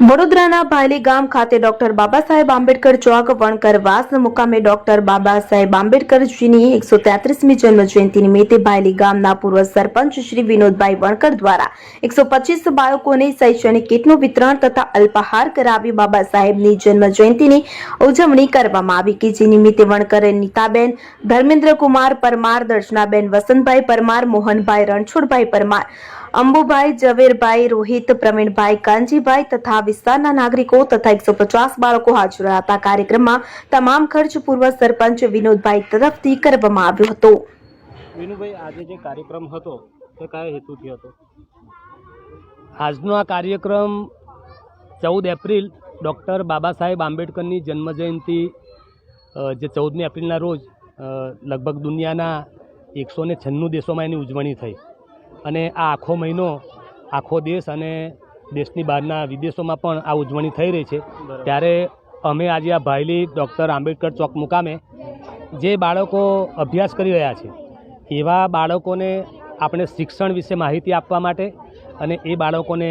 વડોદરાના ભાયલી ગામ ખાતે ડોક્ટર બાબા સાહેબ આંબેડકર ચોક વણકર વાસ મુકામે ડોક્ટર બાબા સાહેબ આંબેડકરજીની એકસો તેત્રીસમી જન્મ જયંતિ નિમિત્તે ભાયલી ગામના પૂર્વ સરપંચ શ્રી વિનોદભાઈ વણકર દ્વારા એકસો પચીસ બાળકોને શૈક્ષણિક કીટનું વિતરણ તથા અલ્પાહાર કરાવી બાબા સાહેબની જન્મ જયંતિની ઉજવણી કરવામાં આવી કે જે નિમિત્તે વણકર નીતાબેન ધર્મેન્દ્ર કુમાર પરમાર, દર્શનાબેન વસંતભાઈ પરમાર, મોહનભાઈ રણછોડભાઈ પરમાર અંબુભાઈ ઝવેરભાઈ રોહિત પ્રવીણભાઈ કાનજીભાઈ તથા વિસ્તારના નાગરિકો તથા એકસો પચાસ બાળકો હાજર રહ્યા હતા. કાર્યક્રમમાં તમામ ખર્ચ પૂર્વ સરપંચ વિનોદભાઈ તરફથી કરવામાં આવ્યો હતો. વિનુભાઈ આજે જે કાર્યક્રમ હતો, તે કયા હેતુથી હતો? આજનો આ કાર્યક્રમ ચૌદ એપ્રિલ ડૉક્ટર બાબા સાહેબ આંબેડકરની જન્મજયંતિ જે ચૌદમી એપ્રિલના રોજ લગભગ દુનિયાના એકસો ને છન્નું દેશોમાં એની ઉજવણી થઈ. અને આ આખો મહિનો આખો દેશ અને દેશની બહારના વિદેશોમાં પણ આ ઉજવણી થઈ રહી છે. ત્યારે અમે આજે આ ભાયલી ડૉક્ટર આંબેડકર ચોક મુકામે જે બાળકો અભ્યાસ કરી રહ્યા છે એવા બાળકોને આપણે શિક્ષણ વિશે માહિતી આપવા માટે અને એ બાળકોને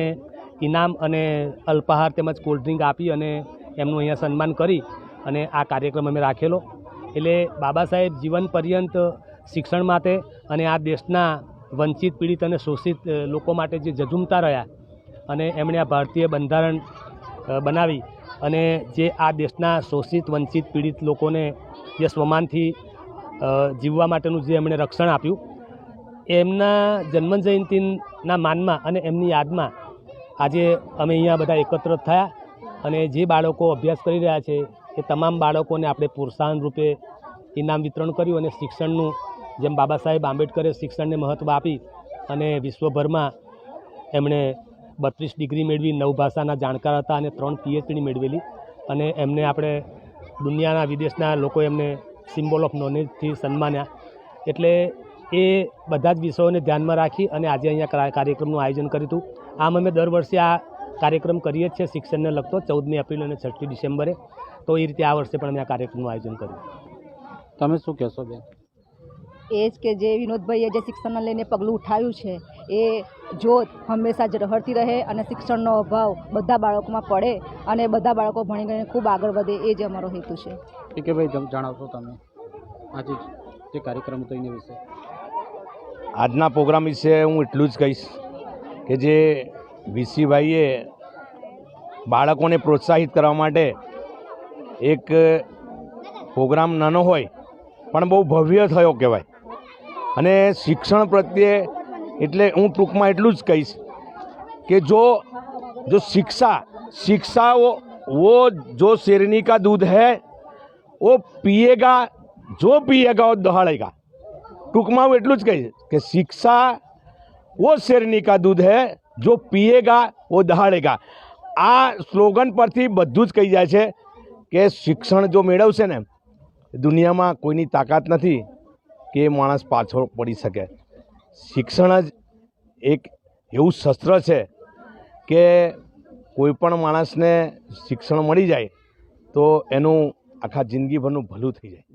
ઇનામ અને અલ્પાહાર તેમજ કોલ્ડ ડ્રિંક આપી અને એમનું અહીંયા સન્માન કરી અને આ કાર્યક્રમ અમે રાખેલો. એટલે બાબા સાહેબ જીવન પર્યંત શિક્ષણ માટે અને આ દેશના વંચિત પીડિત અને શોષિત લોકો માટે જે જજુમતા રહ્યા અને એમણે આ ભારતીય બંધારણ બનાવી અને જે આ દેશના શોષિત, વંચિત, પીડિત લોકોને જે સ્વમાનથી જીવવા માટેનું જે એમણે રક્ષણ આપ્યું, એમના જન્મજયંતિના માનમાં અને એમની યાદમાં આજે અમે અહીંયા બધા એકત્ર થયા અને જે બાળકો અભ્યાસ કરી રહ્યા છે, એ તમામ બાળકોને આપણે પ્રોત્સાહન રૂપે ઇનામ વિતરણ કર્યું અને શિક્ષણનું જેમ બાબા સાહેબ આંબેડકરે શિક્ષણને મહત્ત્વ આપી અને વિશ્વભરમાં એમણે બત્રીસ ડિગ્રી મેળવી, નવ ભાષાના જાણકાર હતા અને ત્રણ પીએચડી મેળવેલી અને એમને આપણે દુનિયાના, વિદેશના લોકો એમને સિમ્બોલ ઓફ નોલેજથી સન્માન્યા. એટલે એ બધા જ વિષયોને ધ્યાનમાં રાખી અને આજે અહીંયા કાર્ય- કાર્યક્રમનું આયોજન કર્યું હતું. આમ અમે દર વર્ષે આ કાર્યક્રમ કરીએ છીએ શિક્ષણને લગતો ચૌદમી એપ્રિલ અને છઠ્ઠી ડિસેમ્બરે. તો એ રીતે આ વર્ષે પણ અમે આ કાર્યક્રમનું આયોજન કર્યું. તમે શું કહેશો બેન? એ જ કે જે વિનોદભાઈએ જે શિક્ષણને લઈને પગલું ઉઠાવ્યું છે એ જોત હંમેશા જ રહરતી રહે અને શિક્ષણનો અભાવ બધા બાળકોમાં પડે અને બધા બાળકો ભણી ગણીને ખૂબ આગળ વધે એ જ અમારો હેતુ છે. ઠીક છે ભાઈ જણાવશો તમે આજે જે કાર્યક્રમ હતો એના વિશે? આજના પ્રોગ્રામ વિશે હું એટલું જ કહીશ કે જે વીસીભાઈએ બાળકોને પ્રોત્સાહિત કરવા માટે એક પ્રોગ્રામ નાનો હોય પણ બહુ ભવ્ય થયો કહેવાય. અને શિક્ષણ પ્રત્યે એટલે હું ટૂંકમાં એટલું જ કહીશ કે જો જો શિક્ષા શિક્ષા વો જો શેરની કા દૂધ હૈ ઓ પીએગા, જો પીએગા દહાડેગા. ટૂંકમાં હું એટલું જ કહીશ કે શિક્ષા વો શેરની કા દૂધ હૈ, જો પીએગા, વો દહાડેગા. આ સ્લોગન પરથી બધું જ કહી જાય છે કે શિક્ષણ જો મેળવશે ને, દુનિયામાં કોઈની તાકાત નથી. કે માણસ પાછળ પડી શકે. શિક્ષણ જ એક એવું શસ્ત્ર છે કે કોઈ પણ માણસને શિક્ષણ મળી જાય તો એનું આખા જિંદગીભરનું ભલું થઈ જાય.